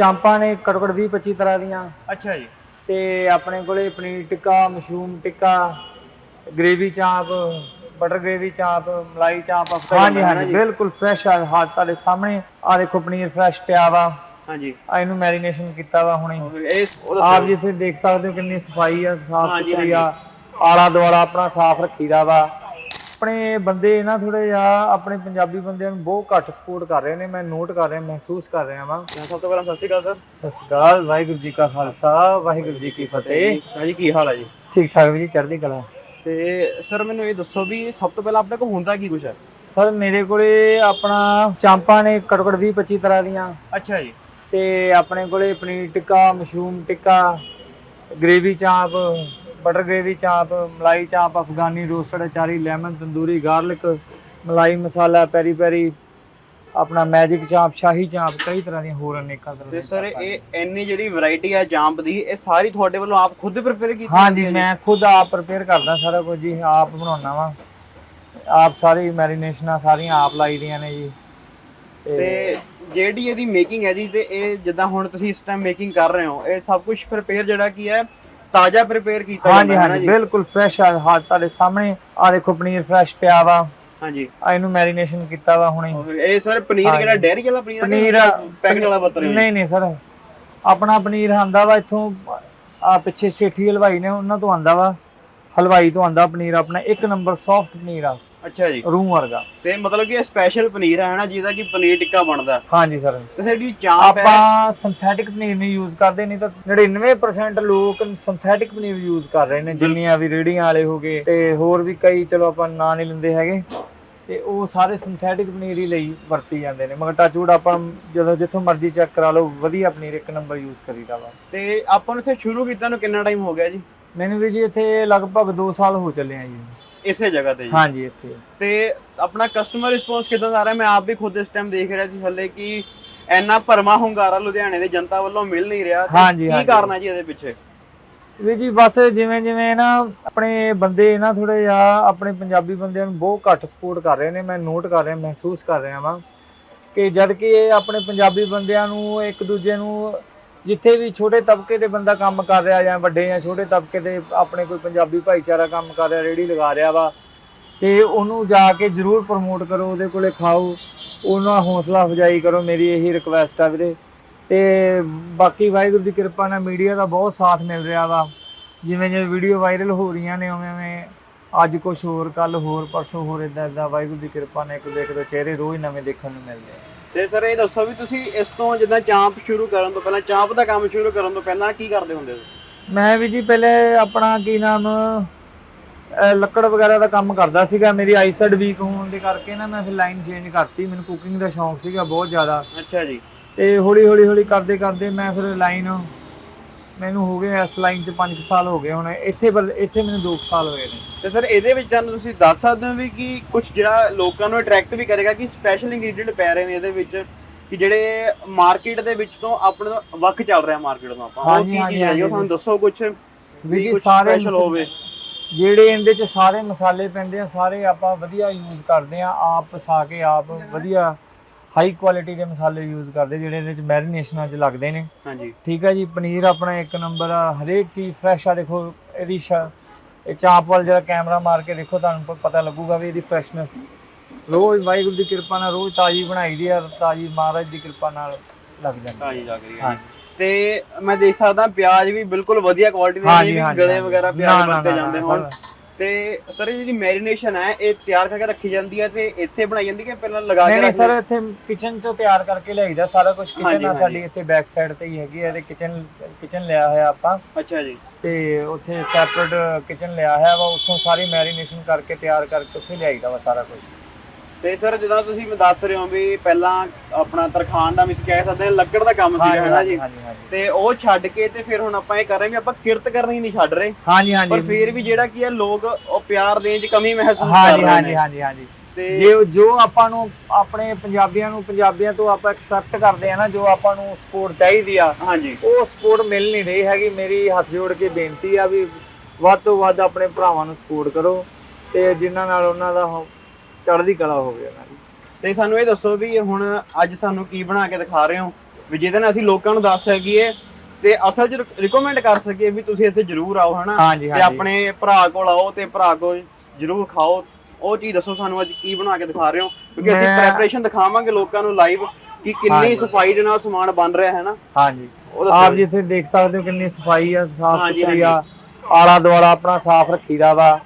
ਚਾਂਪਾਂ ਨੇ ਘੱਟੋ ਘੱਟ 20 25 ਤਰ੍ਹਾਂ ਦੀਆਂ। ਅੱਛਾ ਜੀ। ਤੇ ਆਪਣੇ ਕੋਲੇ paneer tikka mushroom tikka gravy chaap butter gravy chaap malai chaap ਹਾਂਜੀ ਹਾਂਜੀ। ਬਿਲਕੁਲ ਫਰੈਸ਼ ਆ ਹਾਂ ਤੁਹਾਡੇ ਸਾਹਮਣੇ। ਆ ਦੇਖੋ ਪਨੀਰ ਫਰੈਸ਼ ਪਿਆ ਵਾ। ਹਾਂਜੀ। ਆ ਇਹਨੂੰ ਮੈਰੀਨੇਸ਼ਨ ਕੀਤਾ ਵਾ ਹੁਣੇ। ਆਪ ਜੀ ਇੱਥੇ ਦੇਖ ਸਕਦੇ ਹੋ ਕਿੰਨੀ ਸਫ਼ਾਈ ਆ ਸਾਫ਼ ਸੁਥਰੀ ਆ। ਆਲਾ ਦੁਆਲਾ ਆਪਣਾ ਸਾਫ਼ ਰੱਖੀਦਾ ਵਾ। ਆਪਣੇ ਬੰਦੇ ਨਾ ਥੋੜੇ ਜਿਹਾ ਆਪਣੇ ਪੰਜਾਬੀ ਬੰਦਿਆਂ ਨੂੰ ਬਹੁਤ ਘੱਟ ਸਪੋਰਟ ਕਰ ਰਹੇ ਨੇ ਮੈਂ ਨੋਟ ਕਰ ਰਿਹਾ ਮਹਿਸੂਸ ਕਰ ਰਿਹਾ ਵਾਂ। ਸਭ ਤੋਂ ਪਹਿਲਾਂ ਸਤਿ ਸ਼੍ਰੀ ਅਕਾਲ ਸਰ। ਸਤਿ ਸ਼੍ਰੀ ਅਕਾਲ ਵਾਹਿਗੁਰੂ ਜੀ ਕਾ ਖਾਲਸਾ ਵਾਹਿਗੁਰੂ ਜੀ ਕੀ ਫਤਿਹ। ਹਾਂਜੀ ਕੀ ਹਾਲ ਹੈ ਜੀ? ਠੀਕ ਠਾਕ ਜੀ ਚੜ੍ਹਦੀ ਕਲਾ। ਤੇ ਸਰ ਮੈਨੂੰ ਇਹ ਦੱਸੋ ਵੀ ਸਭ ਤੋਂ ਪਹਿਲਾਂ ਆਪਣੇ ਕੋਲ ਹੁੰਦਾ ਕੀ ਕੁਝ ਹੈ? ਸਰ ਮੇਰੇ ਕੋਲੇ ਆਪਣਾ ਚਾਂਪਾਂ ਨੇ ਘੱਟੋ ਘੱਟ 20 25 ਤਰ੍ਹਾਂ ਦੀਆਂ। ਅੱਛਾ ਜੀ। ਤੇ ਆਪਣੇ ਕੋਲੇ paneer tikka mushroom tikka gravy chaap butter gravy chaap malai chaap Afghani roasted achari lemon tandoori garlic malai masala peri ਪੈਰੀ ਆਪਣਾ ਮੈਜਿਕ ਚਾਂਪ ਸ਼ਾਹੀ ਚਾਂਪ ਕਈ ਤਰ੍ਹਾਂ ਦੀਆਂ ਹੋਰ ਅਨੇਕਾਂ ਤਰ੍ਹਾਂ ਤੇ ਸਰ ਇਹ ਇੰਨੀ ਜਿਹੜੀ ਵੈਰਾਈਟੀ ਹੈ ਜਾਂਪ ਦੀ ਇਹ ਸਾਰੀ ਤੁਹਾਡੇ ਵੱਲੋਂ ਆਪ ਖੁਦ ਪ੍ਰਿਪੇਅਰ ਕੀਤੀ ਹਾਂਜੀ ਮੈਂ ਖੁਦ ਆਪ ਪ੍ਰਪੇਅਰ ਕਰਦਾ ਸਾਰਾ ਕੁਝ ਜੀ ਆਪ ਬਣਾਉਣਾ ਵਾ। ਆਪ ਸਾਰੀ ਮੈਰੀਨੇਸ਼ਨਾਂ ਸਾਰੀਆਂ ਆਪ ਲਾਈ ਦੀਆਂ ਨੇ ਜੀ। ਤੇ ਜਿਹੜੀ ਇਹਦੀ ਮੇਕਿੰਗ ਹੈ ਜੀ ਤੇ ਇਹ ਜਿੱਦਾਂ ਹੁਣ ਤੁਸੀਂ ਇਸ ਟਾਈਮ ਮੇਕਿੰਗ ਕਰ ਰਹੇ ਹੋ ਇਹ ਸਭ ਕੁਝ ਪ੍ਰਿਪੇਅਰ ਜਿਹੜਾ ਕੀ ਹੈ ਤਾਜ਼ਾ ਪ੍ਰਿਪੇਅਰ ਕੀਤਾ ਹਾਂਜੀ ਹਾਂਜੀ ਬਿਲਕੁਲ ਫਰੈਸ਼ ਆ ਹਾਂ ਤੁਹਾਡੇ ਸਾਹਮਣੇ। ਆ ਦੇਖੋ ਪਨੀਰ ਫਰੈਸ਼ ਪਿਆ ਵਾ। ਹਾਂਜੀ। ਆ ਇਹਨੂੰ ਮੈਰੀਨੇਸ਼ਨ ਕੀਤਾ ਵਾ ਹੁਣੇ। ਇਹ ਸਰ ਪਨੀਰ। ਕਿਹੜਾ ਡੈਰੀ ਵਾਲਾ ਪਨੀਰ ਪਨੀਰ ਪੈਕਟ ਵਾਲਾ ਵਰਤ ਰਹੇ ਨਹੀਂ ਨਹੀਂ ਸਰ। ਆਪਣਾ ਪਨੀਰ ਆਂਦਾ ਵਾ ਇੱਥੋਂ ਆ ਪਿੱਛੇ ਸੇਠੀ ਹਲਵਾਈ ਨੇ ਉਹਨਾਂ ਤੋਂ ਆਂਦਾ ਵਾ। ਹਲਵਾਈ ਤੋਂ ਆਂਦਾ ਪਨੀਰ ਆਪਣਾ। ਇੱਕ ਨੰਬਰ ਸੌਫਟ ਪਨੀਰ ਆ। ਅੱਛਾ ਜੀ। ਰੂਮ ਵਰਗਾ। ਤੇ ਮਤਲਬ ਕਿ ਇਹ ਸਪੈਸ਼ਲ ਪਨੀਰ ਹੈ ਨਾ ਜਿਹਦਾ ਕਿ ਪਨੀਰ ਟਿੱਕਾ ਬਣਦਾ। ਹਾਂਜੀ ਸਰ। ਤੇ ਸਾਡੀ ਚਾਂਪ ਹੈ ਆਪਾਂ ਸਿੰਥੈਟਿਕ ਪਨੀਰ ਨਹੀਂ ਯੂਜ਼ ਕਰਦੇ ਨਹੀਂ ਤਾਂ 99% ਲੋਕ ਸਿੰਥੈਟਿਕ ਪਨੀਰ ਯੂਜ਼ ਕਰ ਰਹੇ ਨੇ ਜਿੰਨੀਆਂ ਵੀ ਰੇੜੀਆਂ ਵਾਲੇ ਹੋਗੇ ਤੇ ਹੋਰ ਵੀ ਕਈ ਚਲੋ ਆਪਾਂ ਨਾਂ ਨਹੀਂ ਲੈਂਦੇ ਹੈਗੇ। ਤੇ ਉਹ ਸਾਰੇ ਸਿੰਥੈਟਿਕ ਪਨੀਰ ਹੀ ਲਈ ਵਰਤੀ ਜਾਂਦੇ ਨੇ। ਮਗਰ ਟਾਚੂੜ ਆਪਾਂ ਜਦੋਂ ਜਿੱਥੋਂ ਮਰਜ਼ੀ ਚੈੱਕ ਕਰਾ ਲਓ ਵਧੀਆ ਪਨੀਰ ਇੱਕ ਨੰਬਰ ਯੂਜ਼ ਕਰੀਦਾ ਵਾ। ਤੇ ਆਪਾਂ ਨੂੰ ਇੱਥੇ ਸ਼ੁਰੂ ਕੀਤਾ ਨੂੰ ਕਿੰਨਾ ਟਾਈਮ ਹੋ ਗਿਆ ਜੀ? ਮੈਨੂੰ ਵੀ ਜੀ ਇੱਥੇ ਲਗਭਗ 2 ਸਾਲ ਹੋ ਚੱਲੇ ਆ ਜੀ। ਇਸੇ ਜਗ੍ਹਾ ਤੇ ਜੀ। ਹਾਂਜੀ ਇੱਥੇ। ਤੇ ਆਪਣਾ ਕਸਟਮਰ ਰਿਸਪੌਂਸ ਕਿਦਾਂ ਆ ਰਿਹਾ? ਮੈਂ ਆਪ ਵੀ ਖੁਦ ਇਸ ਟਾਈਮ ਦੇਖ ਰਿਹਾ ਸੀ ਹੱਲੇ ਕਿ ਇੰਨਾ ਭਰਮਾ ਹੁੰਗਾਰਾ ਲੁਧਿਆਣੇ ਦੇ ਜਨਤਾ ਵੱਲੋਂ ਮਿਲ ਨਹੀਂ ਰਿਹਾ। ਤੇ ਹਾਂਜੀ, ਕੀ ਹਾਂਜੀ। ਕਾਰਨ ਹੈ ਜੀ ਇਹਦੇ ਪਿੱਛੇ? ਵੀ ਜੀ ਬਸ ਜਿਵੇਂ ਜਿਵੇਂ ਨਾ ਆਪਣੇ ਬੰਦੇ ਨਾ ਥੋੜੇ ਜਿਹਾ ਆਪਣੇ ਪੰਜਾਬੀ ਬੰਦਿਆਂ ਨੂੰ ਬਹੁਤ ਘੱਟ ਸਪੋਰਟ ਕਰ ਰਹੇ ਨੇ। ਮੈਂ ਨੋਟ ਕਰ ਰਿਹਾ ਮਹਿਸੂਸ ਕਰ ਰਿਹਾ ਵਾਂ ਕਿ ਜਦ ਕਿ ਇਹ ਆਪਣੇ ਪੰਜਾਬੀ ਬੰਦਿਆਂ ਨੂੰ ਇੱਕ ਦੂਜੇ ਨੂੰ ਜਿੱਥੇ ਵੀ ਛੋਟੇ ਤਬਕੇ ਦੇ ਬੰਦਾ ਕੰਮ ਕਰ ਰਿਹਾ ਜਾਂ ਵੱਡੇ ਜਾਂ ਛੋਟੇ ਤਬਕੇ ਦੇ ਆਪਣੇ ਕੋਈ ਪੰਜਾਬੀ ਭਾਈਚਾਰਾ ਕੰਮ ਕਰ ਰਿਹਾ ਰੇੜੀ ਲਗਾ ਰਿਹਾ ਵਾ, ਤੇ ਉਹਨੂੰ ਜਾ ਕੇ ਜਰੂਰ ਪ੍ਰਮੋਟ ਕਰੋ, ਉਹਦੇ ਕੋਲੇ ਖਾਓ, ਉਹਨਾਂ ਹੌਸਲਾ ਅਫਜਾਈ ਕਰੋ, ਮੇਰੀ ਇਹੀ ਰਿਕਵੈਸਟ ਆ ਵੀਰੇ। ਤੇ ਬਾਕੀ ਵਾਹਿਗੁਰੂ ਦੀ ਕਿਰਪਾ ਨਾਲ ਮੀਡੀਆ ਦਾ ਬਹੁਤ ਸਾਥ ਮਿਲ ਰਿਹਾ ਵਾ। ਜਿਵੇਂ ਜਿਵੇਂ ਵੀਡੀਓ ਵਾਇਰਲ ਹੋ ਰਹੀਆਂ ਨੇ, ਉਵੇਂ ਉਵੇਂ ਅੱਜ ਕੁਝ ਹੋਰ ਕੱਲ ਹੋਰ, ਪਰਸੋਂ ਹੋਰ ਇਦਾਂ ਇਦਾਂ ਵਾਹਿਗੁਰੂ ਦੀ ਕਿਰਪਾ ਨਾਲ ਇੱਕ ਦੇਖਦੇ ਚਿਹਰੇ ਰੋਜ਼ ਨਵੇਂ ਦੇਖਣ ਨੂੰ ਮਿਲਦੇ ਆ। ਤੇ ਸਰ ਇਹ ਦੱਸੋ ਵੀ ਤੁਸੀਂ ਇਸ ਤੋਂ ਜਿੱਦਾਂ ਚਾਂਪ ਸ਼ੁਰੂ ਕਰਨ ਤੋਂ ਪਹਿਲਾਂ ਚਾਂਪ ਦਾ ਕੰਮ ਸ਼ੁਰੂ ਕਰਨ ਤੋਂ ਪਹਿਲਾਂ ਕੀ ਕਰਦੇ ਹੁੰਦੇ ਸੀ? ਮੈਂ ਵੀ ਜੀ ਪਹਿਲੇ ਆਪਣਾ ਕੀ ਨਾਮ ਲੱਕੜ ਵਗੈਰਾ ਦਾ ਕੰਮ ਕਰਦਾ ਸੀਗਾ। ਮੇਰੀ ਆਈਸੈਡ ਵੀਕ ਹੋਣ ਦੇ ਕਰਕੇ ਨਾ ਮੈਂ ਫਿਰ ਲਾਈਨ ਚੇਂਜ ਕਰਤੀ। ਮੈਨੂੰ ਕੁਕਿੰਗ ਦਾ ਸ਼ੌਂਕ ਸੀਗਾ ਬਹੁਤ ਜ਼ਿਆਦਾ। ਅੱਛਾ ਜੀ। ਤੇ ਹੌਲੀ ਹੌਲੀ ਹੌਲੀ ਕਰਦੇ ਕਰਦੇ ਮੈਂ ਫਿਰ ਲਾਈਨ ਮੈਨੂੰ ਹੋ ਗਏ ਇਸ ਲਾਈਨ 'ਚ 5 ਸਾਲ ਹੋ ਗਏ ਹੁਣ। ਇੱਥੇ ਬਲ- ਇੱਥੇ ਮੈਨੂੰ 2 ਸਾਲ ਹੋਏ ਨੇ। ਤੇ ਸਰ ਇਹਦੇ ਵਿੱਚ ਤੁਹਾਨੂੰ ਤੁਸੀਂ ਦੱਸ ਸਕਦੇ ਹੋ ਵੀ ਕਿ ਕੁਝ ਜਿਹੜਾ ਲੋਕਾਂ ਨੂੰ ਅਟਰੈਕਟ ਵੀ ਕਰੇਗਾ ਕਿ ਸਪੈਸ਼ਲ ਇੰਗਰੀਡੀਅੰਟ ਪੈ ਰਹੇ ਨੇ ਇਹਦੇ ਵਿੱਚ ਕਿ ਜਿਹੜੇ ਮਾਰਕੀਟ ਦੇ ਵਿੱਚ ਤੋਂ ਆਪਣਾ ਵੱਖ ਚੱਲ ਰਿਹਾ ਮਾਰਕੀਟ ਤੋਂ ਆਪਾਂ। ਉਹ ਕੀ ਚੀਜ਼ ਹੈ ਜੀ ਉਹ। ਤੁਹਾਨੂੰ ਦੱਸੋ ਕੁਝ ਵੀ ਜੀ ਸਾਰੇ ਸਪੈਸ਼ਲ ਹੋਵੇ। ਜਿਹੜੇ ਇਹਦੇ 'ਚ ਸਾਰੇ ਮਸਾਲੇ ਪੈਂਦੇ ਆ ਸਾਰੇ ਆਪਾਂ ਵਧੀਆ ਯੂਜ਼ ਕਰਦੇ ਆ। ਆਪ ਪਸਾ ਕੇ ਆਪ ਵਧੀਆ ਹਾਈ ਕੁਆਲਿਟੀ ਦੇ ਮਸਾਲੇ ਯੂਜ਼ ਕਰਦੇ ਜਿਹੜੇ ਇਹਦੇ 'ਚ ਮੈਰੀਨੇਸ਼ਨਾਂ 'ਚ ਲੱਗਦੇ ਨੇ। ਹਾਂਜੀ। ਠੀਕ ਹੈ ਜੀ ਪਨੀਰ ਆਪਣਾ ਇੱਕ ਨੰਬਰ ਆ ਹਰੇਕ ਚੀਜ਼ ਫਰੈਸ਼ ਆ ਦੇਖੋ ਇਹਦੀ ਇਹ ਚਾਂਪ ਵਾਲ ਜਿਹੜਾ ਕੈਮਰਾ ਮਾਰ ਕੇ ਦੇਖੋ ਤੁਹਾਨੂੰ ਪਤਾ ਲੱਗੂਗਾ ਵੀ ਇਹਦੀ ਫਰੈਸ਼ਨੈਸ ਰੋਜ਼ ਵਾਹਿਗੁਰੂ ਦੀ ਕਿਰਪਾ ਨਾਲ ਰੋਜ਼ ਤਾਜ਼ੀ ਬਣਾਈ ਦੀ ਆ ਤਾਜ਼ੀ ਮਹਾਰਾਜ ਦੀ ਕਿਰਪਾ ਨਾਲ ਲੱਗ ਜਾਂਦੀ। ਹਾਂਜੀ ਜਾ ਕਰੀ ਹਾਂ ਤੇ ਮੈਂ ਦੇਖ ਸਕਦਾ ਪਿਆਜ਼ ਵੀ ਬਿਲਕੁਲ ਵਧੀਆ ਕੁਆਲਿਟੀ ਦੇ ਨਹੀਂ ਗਲੇ। ਵਗੈਰਾ ਪਿਆਜ਼ ਵਰਤੇ ਜਾਂਦੇ ਹੋਣ। ਤੇ ਸਰ ਇਹ ਜਿਹੜੀ ਮੈਰੀਨੇਸ਼ਨ ਹੈ ਇਹ ਤਿਆਰ ਕਰਕੇ ਰੱਖੀ ਜਾਂਦੀ ਹੈ ਤੇ ਇੱਥੇ ਬਣਾਈ ਜਾਂਦੀ ਹੈ ਕਿ ਪਹਿਲਾਂ ਲਗਾ ਕੇ ਨਹੀਂ ਸਰ ਇੱਥੇ ਕਿਚਨ ਚੋਂ ਤਿਆਰ ਕਰਕੇ ਲਿਆਈਦਾ ਸਾਰਾ ਕੁਝ ਕਿਚਨ ਆ। ਸਾਡੀ ਇੱਥੇ ਬੈਕ ਸਾਈਡ ਤੇ ਹੀ ਹੈਗੀ ਹੈ ਤੇ ਕਿਚਨ ਕਿਚਨ ਲਿਆ ਹੋਇਆ ਆਪਾਂ। ਅੱਛਾ ਜੀ। ਤੇ ਉੱਥੇ ਸੈਪਰੇਟ ਕਿਚਨ ਲਿਆ ਹੋਇਆ ਵਾ ਉੱਥੋਂ ਸਾਰੀ ਮੈਰੀਨੇਸ਼ਨ ਕਰਕੇ ਤਿਆਰ ਕਰਕੇ ਉੱਥੇ ਲਿਆਈਦਾ ਵਾ ਸਾਰਾ ਕੁਝ ਤੇ ਸਰ ਜਦੋਂ ਤੁਸੀਂ ਮੈਂ ਦੱਸ ਰਹੇ ਹੋ ਵੀ ਪਹਿਲਾਂ ਆਪਣਾ ਤਰਖਾਨ ਦਾ ਵੀ ਕਹਿ ਸਕਦੇ ਹਾਂ ਲੱਕੜ ਦਾ ਕੰਮ ਸੀ ਹਾਂਜੀ ਹੈ ਨਾ ਜੀ? ਹਾਂਜੀ ਹਾਂਜੀ। ਤੇ ਉਹ ਛੱਡ ਕੇ ਤੇ ਫਿਰ ਹੁਣ ਆਪਾਂ ਇਹ ਕਰ ਰਹੇ ਵੀ ਆਪਾਂ ਕਿਰਤ ਕਰਨੀ ਨਹੀਂ ਛੱਡ ਰਹੇ। ਹਾਂਜੀ ਪਰ ਹਾਂਜੀ ਫਿਰ ਵੀ ਜਿਹੜਾ ਕੀ ਹੈ ਲੋਕ ਉਹ ਪਿਆਰ ਦੇਣ 'ਚ ਕਮੀ ਮਹਿਸੂਸ ਕਰ ਹਾਂਜੀ ਰਹੇ ਹਾਂਜੀ ਨੇ। ਹਾਂਜੀ ਹਾਂਜੀ ਤੇ ਜੇ ਜੋ ਆਪਾਂ ਨੂੰ ਆਪਣੇ ਪੰਜਾਬੀਆਂ ਨੂੰ ਪੰਜਾਬੀਆਂ ਤੋਂ ਆਪਾਂ ਐਕਸੈਪਟ ਕਰਦੇ ਆ ਨਾ ਜੋ ਆਪਾਂ ਨੂੰ ਸਪੋਰਟ ਚਾਹੀਦੀ ਆ ਹਾਂਜੀ। ਉਹ ਸਪੋਰਟ ਮਿਲ ਨਹੀਂ ਰਹੀ ਹੈਗੀ। ਮੇਰੀ ਹੱਥ ਜੋੜ ਕੇ ਬੇਨਤੀ ਆ ਵੀ ਵੱਧ ਤੋਂ ਵੱਧ ਆਪਣੇ ਭਰਾਵਾਂ ਨੂੰ ਸਪੋਰਟ ਕਰੋ ਤੇ ਜਿਨ੍ਹਾਂ ਨਾਲ ਉਹਨਾਂ ਦਾ ਚੜ੍ਹਦੀ ਕਲਾ ਹੋਵੇ ਉਹਨਾਂ ਦੀ ਤੇ ਸਾਨੂੰ ਇਹ ਦੱਸੋ ਵੀ ਹੁਣ ਅੱਜ ਸਾਨੂੰ ਕੀ ਬਣਾ ਕੇ ਦਿਖਾ ਰਹੇ ਹੋ? ਵੀ ਜਿਹਦੇ ਨਾਲ ਅਸੀਂ ਲੋਕਾਂ ਨੂੰ ਦੱਸ ਸਕੀਏ ਤੇ ਅਸਲ 'ਚ ਰਿਕਮੈਂਡ ਕਰ ਸਕੀਏ ਵੀ ਤੁਸੀਂ ਇੱਥੇ ਜ਼ਰੂਰ ਆਓ ਹਨਾ? ਹਾਂਜੀ ਤੇ ਹਾਂਜੀ। ਆਪਣੇ ਭਰਾ ਕੋਲ ਆਓ ਤੇ ਭਰਾ ਕੋਲ ਜ਼ਰੂਰ ਖਾਓ। ਉਹ ਚੀਜ਼ ਦੱਸੋ ਸਾਨੂੰ ਅੱਜ ਕੀ ਬਣਾ ਕੇ ਦਿਖਾ ਰਹੇ ਹੋ? ਕਿਉਂਕਿ ਅਸੀਂ ਮੈਂ- ਪ੍ਰੈਪਰੇਸ਼ਨ ਦਿਖਾਵਾਂਗੇ ਲੋਕਾਂ ਨੂੰ ਲਾਈਵ ਕਿ ਕਿੰਨੀ ਹਾਂਜੀ। ਸਫ਼ਾਈ ਦੇ ਨਾਲ ਸਮਾਨ ਬਣ ਰਿਹਾ ਹੈ ਨਾ ਹਾਂਜੀ। ਉਹ ਦੱਸੋ ਆਪ ਜੀ। ਜਿੱਥੇ ਦੇਖ ਸਕਦੇ ਹੋ ਕਿੰਨੀ ਸਫ਼ਾਈ ਆ ਸਾਫ਼ ਹਾਂਜੀ, ਸੁਥਰੀ ਆ। ਆਲਾ ਦੁਆਲਾ ਆਪਣਾ ਸਾਫ਼ ਰੱਖੀਦਾ ਵਾ।